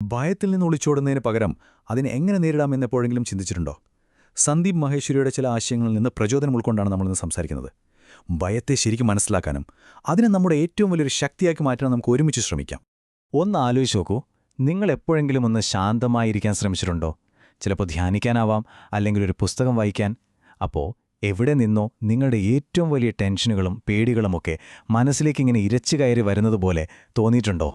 ഭയത്തിൽ നിന്ന് ഒളിച്ചോടുന്നതിന് പകരം അതിനെ എങ്ങനെ നേരിടാം നേരിടാമെന്നെപ്പോഴെങ്കിലും ചിന്തിച്ചിട്ടുണ്ടോ? സന്ദീപ് മഹേശ്വരിയുടെ ചില ആശയങ്ങളിൽ നിന്ന് പ്രചോദനം ഉൾക്കൊണ്ടാണ് നമ്മളിന്ന് സംസാരിക്കുന്നത്. ഭയത്തെ ശരിക്കും മനസ്സിലാക്കാനും അതിനെ നമ്മുടെ ഏറ്റവും വലിയൊരു ശക്തിയാക്കി മാറ്റാൻ നമുക്ക് ഒരുമിച്ച് ശ്രമിക്കാം. ഒന്ന് ആലോചിച്ച് നോക്കൂ. നിങ്ങൾ എപ്പോഴെങ്കിലും ഒന്ന് ശാന്തമായിരിക്കാൻ ശ്രമിച്ചിട്ടുണ്ടോ? ചിലപ്പോൾ ധ്യാനിക്കാനാവാം അല്ലെങ്കിൽ ഒരു പുസ്തകം വായിക്കാൻ. അപ്പോൾ എവിടെ നിന്നോ നിങ്ങളുടെ ഏറ്റവും വലിയ ടെൻഷനുകളും പേടികളുമൊക്കെ മനസ്സിലേക്ക് ഇങ്ങനെ ഇരച്ചു കയറി വരുന്നതുപോലെ തോന്നിയിട്ടുണ്ടോ?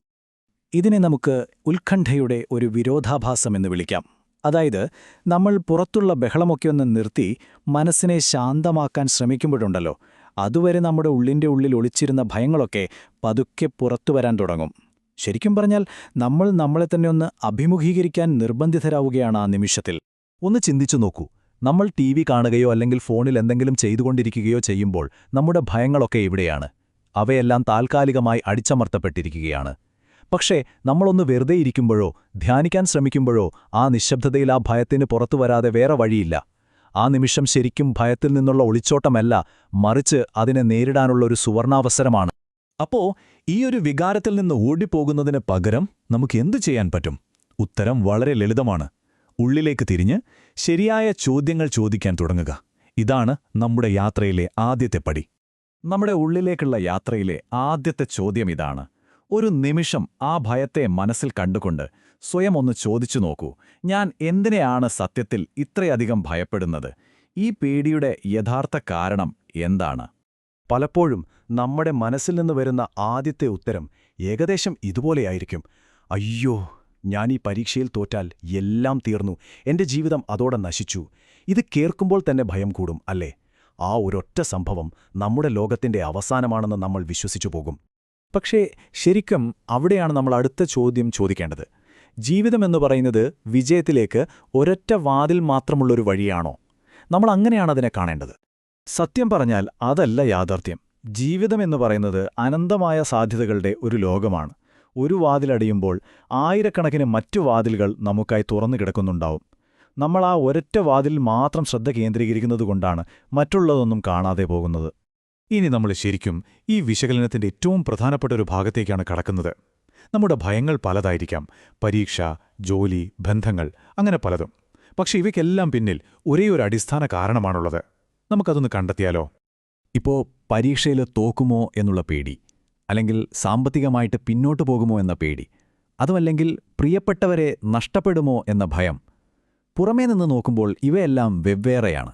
ഇതിനെ നമുക്ക് ഉത്കണ്ഠയുടെ ഒരു വിരോധാഭാസം എന്ന് വിളിക്കാം. അതായത് നമ്മൾ പുറത്തുള്ള ബഹളമൊക്കെ ഒന്ന് നിർത്തി മനസ്സിനെ ശാന്തമാക്കാൻ ശ്രമിക്കുമ്പോഴുണ്ടല്ലോ അതുവരെ നമ്മുടെ ഉള്ളിന്റെ ഉള്ളിൽ ഒളിച്ചിരുന്ന ഭയങ്ങളൊക്കെ പതുക്കെ പുറത്തു വരാൻ തുടങ്ങും. ശരിക്കും പറഞ്ഞാൽ നമ്മൾ നമ്മളെ തന്നെ ഒന്ന് അഭിമുഖീകരിക്കാൻ നിർബന്ധിതരാവുകയാണ് ആ നിമിഷത്തിൽ. ഒന്ന് ചിന്തിച്ചു നോക്കൂ. നമ്മൾ ടി വി കാണുകയോ അല്ലെങ്കിൽ ഫോണിൽ എന്തെങ്കിലും ചെയ്തുകൊണ്ടിരിക്കുകയോ ചെയ്യുമ്പോൾ നമ്മുടെ ഭയങ്ങളൊക്കെ ഇവിടെയാണ്. അവയെല്ലാം താൽക്കാലികമായി അടിച്ചമർത്തപ്പെട്ടിരിക്കുകയാണ്. പക്ഷേ നമ്മളൊന്ന് വെറുതെ ഇരിക്കുമ്പോഴോ ധ്യാനിക്കാൻ ശ്രമിക്കുമ്പോഴോ ആ നിശബ്ദതയിൽ ആ ഭയത്തിന് പുറത്തു വരാതെ വേറെ വഴിയില്ല. ആ നിമിഷം ശരിക്കും ഭയത്തിൽ നിന്നുള്ള ഒളിച്ചോട്ടമല്ല മറിച്ച് അതിനെ നേരിടാനുള്ള ഒരു സുവർണാവസരമാണ്. അപ്പോ ഈ ഒരു വികാരത്തിൽ നിന്ന് ഓടിപ്പോകുന്നതിന് പകരം നമുക്ക് എന്തു ചെയ്യാൻ പറ്റും? ഉത്തരം വളരെ ലളിതമാണ്. ഉള്ളിലേക്ക് തിരിഞ്ഞ് ശരിയായ ചോദ്യങ്ങൾ ചോദിക്കാൻ തുടങ്ങുക. ഇതാണ് നമ്മുടെ യാത്രയിലെ ആദ്യത്തെ പടി. നമ്മുടെ ഉള്ളിലേക്കുള്ള യാത്രയിലെ ആദ്യത്തെ ചോദ്യം ഇതാണ്. ഒരു നിമിഷം ആ ഭയത്തെ മനസ്സിൽ കണ്ടുകൊണ്ട് സ്വയം ഒന്ന് ചോദിച്ചു നോക്കൂ ഞാൻ എന്തിനെയാണ് സത്യത്തിൽ ഇത്രയധികം ഭയപ്പെടുന്നത്? ഈ പേടിയുടെ യഥാർത്ഥ കാരണം എന്താണ്? പലപ്പോഴും നമ്മുടെ മനസ്സിൽ നിന്ന് വരുന്ന ആദ്യത്തെ ഉത്തരം ഏകദേശം ഇതുപോലെയായിരിക്കും. അയ്യോ ഞാൻ ഈ പരീക്ഷയിൽ തോറ്റാൽ എല്ലാം തീർന്നു. എന്റെ ജീവിതം അതോടെ നശിച്ചു. ഇത് കേൾക്കുമ്പോൾ തന്നെ ഭയം കൂടും അല്ലേ? ആ ഒരൊറ്റ സംഭവം നമ്മുടെ ലോകത്തിന്റെ അവസാനമാണെന്ന് നമ്മൾ വിശ്വസിച്ചു പോകും. പക്ഷേ ശരിക്കും അവിടെയാണ് നമ്മൾ അടുത്ത ചോദ്യം ചോദിക്കേണ്ടത്. ജീവിതമെന്ന് പറയുന്നത് വിജയത്തിലേക്ക് ഒരൊറ്റ വാതിൽ മാത്രമുള്ളൊരു വഴിയാണോ? നമ്മൾ അങ്ങനെയാണ് അതിനെ കാണേണ്ടത്. സത്യം പറഞ്ഞാൽ അതല്ല യാഥാർത്ഥ്യം. ജീവിതമെന്ന് പറയുന്നത് അനന്തമായ സാധ്യതകളുടെ ഒരു ലോകമാണ്. ഒരു വാതിലടിയുമ്പോൾ ആയിരക്കണക്കിന് മറ്റു വാതിലുകൾ നമുക്കായി തുറന്നു കിടക്കുന്നുണ്ടാവും. നമ്മൾ ആ ഒരൊറ്റ വാതിൽ മാത്രം ശ്രദ്ധ കേന്ദ്രീകരിക്കുന്നതുകൊണ്ടാണ് മറ്റുള്ളതൊന്നും കാണാതെ പോകുന്നത്. ഇനി നമ്മൾ ശരിക്കും ഈ വിശകലനത്തിന്റെ ഏറ്റവും പ്രധാനപ്പെട്ട ഒരു ഭാഗത്തേക്കാണ് കടക്കുന്നത്. നമ്മുടെ ഭയങ്ങൾ പലതായിരിക്കാം. പരീക്ഷ ജോലി ബന്ധങ്ങൾ അങ്ങനെ പലതും. പക്ഷെ ഇവയ്ക്കെല്ലാം പിന്നിൽ ഒരേ ഒരു അടിസ്ഥാന കാരണമാണുള്ളത്. നമുക്കതൊന്ന് കണ്ടെത്തിയാലോ? ഇപ്പോ പരീക്ഷയിൽ തോക്കുമോ എന്നുള്ള പേടി അല്ലെങ്കിൽ സാമ്പത്തികമായിട്ട് പിന്നോട്ട് പോകുമോ എന്ന പേടി അതുമല്ലെങ്കിൽ പ്രിയപ്പെട്ടവരെ നഷ്ടപ്പെടുമോ എന്ന ഭയം പുറമേ നിന്ന് നോക്കുമ്പോൾ ഇവയെല്ലാം വെവ്വേറെയാണ്.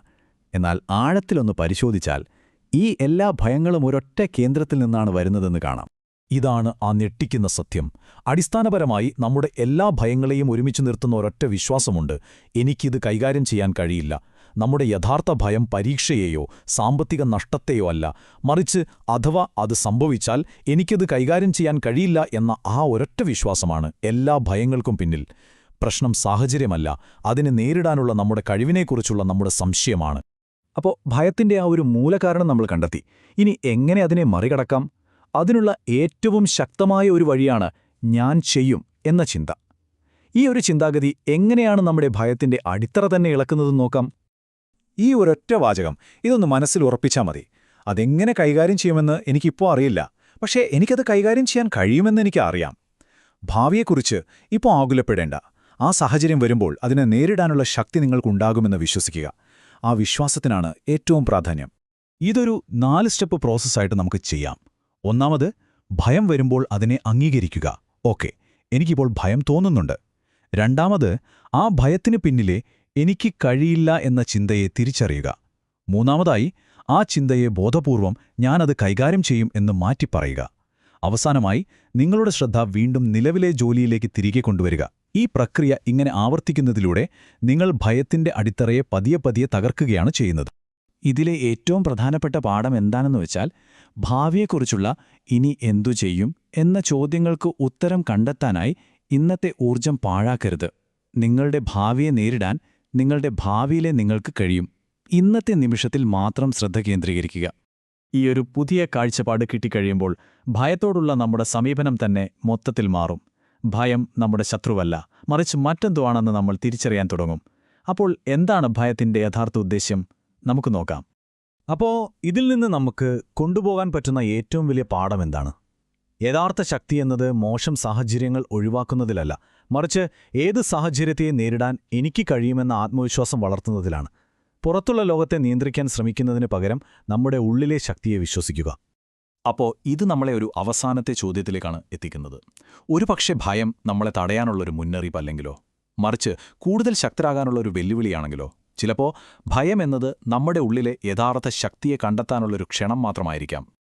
എന്നാൽ ആഴത്തിലൊന്ന് പരിശോധിച്ചാൽ ഈ എല്ലാ ഭയങ്ങളും ഒരൊറ്റ കേന്ദ്രത്തിൽ നിന്നാണ് വരുന്നതെന്ന് കാണാം. ഇതാണ് ആ ഞെട്ടിക്കുന്ന സത്യം. അടിസ്ഥാനപരമായി നമ്മുടെ എല്ലാ ഭയങ്ങളെയും ഒരുമിച്ച് നിർത്തുന്ന ഒരൊറ്റ വിശ്വാസമുണ്ട്. എനിക്കിത് കൈകാര്യം ചെയ്യാൻ കഴിയില്ല. നമ്മുടെ യഥാർത്ഥ ഭയം പരീക്ഷയെയോ സാമ്പത്തിക നഷ്ടത്തെയോ അല്ല. മറിച്ച് അഥവാ അത് സംഭവിച്ചാൽ എനിക്കത് കൈകാര്യം ചെയ്യാൻ കഴിയില്ല എന്ന ആ ഒരൊറ്റ വിശ്വാസമാണ് എല്ലാ ഭയങ്ങൾക്കും പിന്നിൽ. പ്രശ്നം സാഹചര്യമല്ല. അതിനെ നേരിടാനുള്ള നമ്മുടെ കഴിവിനെക്കുറിച്ചുള്ള നമ്മുടെ സംശയമാണ്. അപ്പോൾ ഭയത്തിന്റെ ആ ഒരു മൂലകാരണം നമ്മൾ കണ്ടെത്തി. ഇനി എങ്ങനെ അതിനെ മറികടക്കാം? അതിനുള്ള ഏറ്റവും ശക്തമായ ഒരു വഴിയാണ് ഞാൻ ചെയ്യും എന്ന ചിന്ത. ഈ ഒരു ചിന്താഗതി എങ്ങനെയാണ് നമ്മുടെ ഭയത്തിന്റെ അടിത്തറ തന്നെ ഇളക്കുന്നതെന്ന് നോക്കാം. ഈ ഒരൊറ്റ വാചകം ഇതൊന്ന് മനസ്സിൽ ഉറപ്പിച്ചാൽ മതി. അതെങ്ങനെ കൈകാര്യം ചെയ്യുമെന്ന് എനിക്കിപ്പോൾ അറിയില്ല. പക്ഷേ എനിക്കത് കൈകാര്യം ചെയ്യാൻ കഴിയുമെന്ന് എനിക്ക് അറിയാം. ഭാവിയെക്കുറിച്ച് ഇപ്പോൾ ആകുലപ്പെടേണ്ട. ആ സാഹചര്യം വരുമ്പോൾ അതിനെ നേരിടാനുള്ള ശക്തി നിങ്ങൾക്കുണ്ടാകുമെന്ന് വിശ്വസിക്കുക. ആ വിശ്വാസത്തിനാണ് ഏറ്റവും പ്രാധാന്യം. ഇതൊരു നാല് സ്റ്റെപ്പ് പ്രോസസ്സായിട്ട് നമുക്ക് ചെയ്യാം. ഒന്നാമത് ഭയം വരുമ്പോൾ അതിനെ അംഗീകരിക്കുക. ഓക്കെ എനിക്കിപ്പോൾ ഭയം തോന്നുന്നുണ്ട്. രണ്ടാമത് ആ ഭയത്തിന് പിന്നിലെ എനിക്ക് കഴിയില്ല എന്ന ചിന്തയെ തിരിച്ചറിയുക. മൂന്നാമതായി ആ ചിന്തയെ ബോധപൂർവം ഞാനത് കൈകാര്യം ചെയ്യും എന്ന് മാറ്റിപ്പറയുക. അവസാനമായി നിങ്ങളുടെ ശ്രദ്ധ വീണ്ടും നിലവിലെ ജോലിയിലേക്ക് തിരികെ കൊണ്ടുവരിക. ഈ പ്രക്രിയ ഇങ്ങനെ ആവർത്തിക്കുന്നതിലൂടെ നിങ്ങൾ ഭയത്തിന്റെ അടിത്തറയെ പതിയെ പതിയെ തകർക്കുകയാണ് ചെയ്യുന്നത്. ഇതിലെ ഏറ്റവും പ്രധാനപ്പെട്ട പാഠം എന്താണെന്ന് വെച്ചാൽ ഭാവിയെക്കുറിച്ചുള്ള ഇനി എന്തു ചെയ്യും എന്ന ചോദ്യങ്ങൾക്ക് ഉത്തരം കണ്ടെത്താനായി ഇന്നത്തെ ഊർജം പാഴാക്കരുത്. നിങ്ങളുടെ ഭാവിയെ നേരിടാൻ നിങ്ങളുടെ ഭാവിയിലെ നിങ്ങൾക്ക് കഴിയും. ഇന്നത്തെ നിമിഷത്തിൽ മാത്രം ശ്രദ്ധ കേന്ദ്രീകരിക്കുക. ഈ ഒരു പുതിയ കാഴ്ചപ്പാട് കിട്ടിക്കഴിയുമ്പോൾ ഭയത്തോടുള്ള നമ്മുടെ സമീപനം തന്നെ മൊത്തത്തിൽ മാറും. ഭയം നമ്മുടെ ശത്രുവല്ല മറിച്ച് മറ്റെന്തോ ആണെന്ന് നമ്മൾ തിരിച്ചറിയാൻ തുടങ്ങും. അപ്പോൾ എന്താണ് ഭയത്തിന്റെ യഥാർത്ഥ ഉദ്ദേശ്യം? നമുക്ക് നോക്കാം. അപ്പോ ഇതിൽ നിന്ന് നമുക്ക് കൊണ്ടുപോകാൻ പറ്റുന്ന ഏറ്റവും വലിയ പാഠം എന്താണ്? യഥാർത്ഥ ശക്തി എന്നത് മോശം സാഹചര്യങ്ങൾ ഒഴിവാക്കുന്നതിലല്ല മറിച്ച് ഏത് സാഹചര്യത്തെയും നേരിടാൻ എനിക്ക് കഴിയുമെന്ന ആത്മവിശ്വാസം വളർത്തുന്നതിലാണ്. പുറത്തുള്ള ലോകത്തെ നിയന്ത്രിക്കാൻ ശ്രമിക്കുന്നതിന് പകരം നമ്മുടെ ഉള്ളിലെ ശക്തിയെ വിശ്വസിക്കുക. അപ്പോൾ ഇത് നമ്മളെ ഒരു അവസാനത്തെ ചോദ്യത്തിലേക്കാണ് എത്തിക്കുന്നത്. ഒരുപക്ഷെ ഭയം നമ്മളെ തടയാനുള്ളൊരു മുന്നറിയിപ്പ് അല്ലെങ്കിലോ? മറിച്ച് കൂടുതൽ ശക്തരാകാനുള്ള ഒരു വെല്ലുവിളിയാണെങ്കിലോ? ചിലപ്പോൾ ഭയം എന്നത് നമ്മുടെ ഉള്ളിലെ യഥാർത്ഥ ശക്തിയെ കണ്ടെത്താനുള്ളൊരു ക്ഷണം മാത്രമായിരിക്കാം.